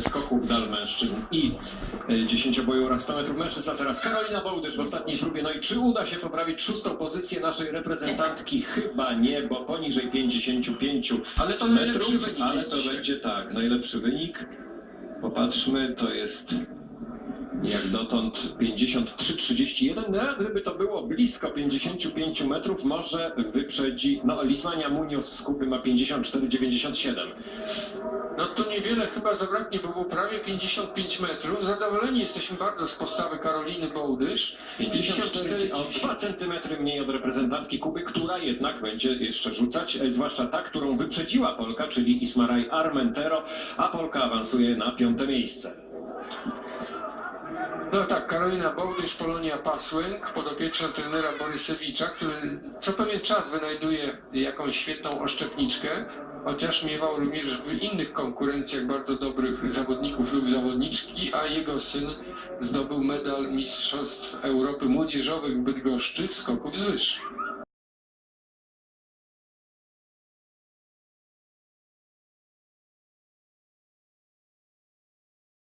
skoków dal mężczyzn i e, dziesięcioboju oraz 100 metrów mężczyzn, a teraz Karolina Bołdysz w ostatniej próbie. No i czy uda się poprawić szóstą pozycję naszej reprezentantki? Chyba nie, bo poniżej 55 Ale to metrów, wynik. ale to będzie tak, najlepszy wynik. Popatrzmy, to jest jak dotąd 53-31, no gdyby to było blisko 55 metrów, może wyprzedzi, no Lismania Munoz z Kuby ma 54-97. No tu niewiele chyba zabraknie, bo było prawie 55 metrów. Zadowoleni jesteśmy bardzo z postawy Karoliny Bołdysz. 54, o 2 cm mniej od reprezentantki Kuby, która jednak będzie jeszcze rzucać, e, zwłaszcza ta, którą wyprzedziła Polka, czyli Ismaraj Armentero, a Polka awansuje na piąte miejsce. No tak, Karolina Bołdysz, Polonia Pasłęk, podopieczna trenera Borysewicza, który co pewien czas wynajduje jakąś świetną oszczepniczkę, chociaż miewał również w innych konkurencjach bardzo dobrych zawodników lub zawodniczki, a jego syn zdobył medal Mistrzostw Europy Młodzieżowych w Bydgoszczy w skoku wzwyż.